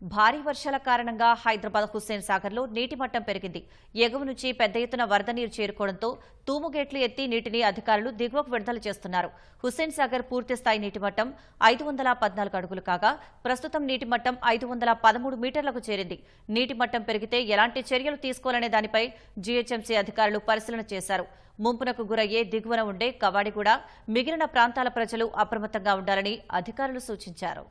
భారీ వర్షాల కారణంగా హైదరాబాద్ హుస్సేన్ సాగర్లో నీటి మట్టం పెరిగింది. ఎగువ నుంచి పెద్ద ఎత్తున వరద నీరు చేరుకోవడంతో తూముగేట్లు ఎత్తి నీటిని అధికారులు దిగువకు విడుదల చేస్తున్నారు. హుస్సేన్ సాగర్ పూర్తిస్థాయి నీటిమట్టం నీటి మట్టం ఐదు వందల పద్నాలుగు అడుగులు కాగా ప్రస్తుతం నీటి మట్టం ఐదు వందల పదమూడు మీటర్లకు చేరింది. నీటి మట్టం పెరిగితే ఎలాంటి చర్యలు తీసుకోవాలనే దానిపై జీహెచ్ఎంసీ అధికారులు పరిశీలన చేశారు. ముంపునకు గురయ్యే దిగువన ఉండే కవాడిగూడ మిగిలిన ప్రాంతాల ప్రజలు అప్రమత్తంగా ఉండాలని అధికారులు సూచించారు.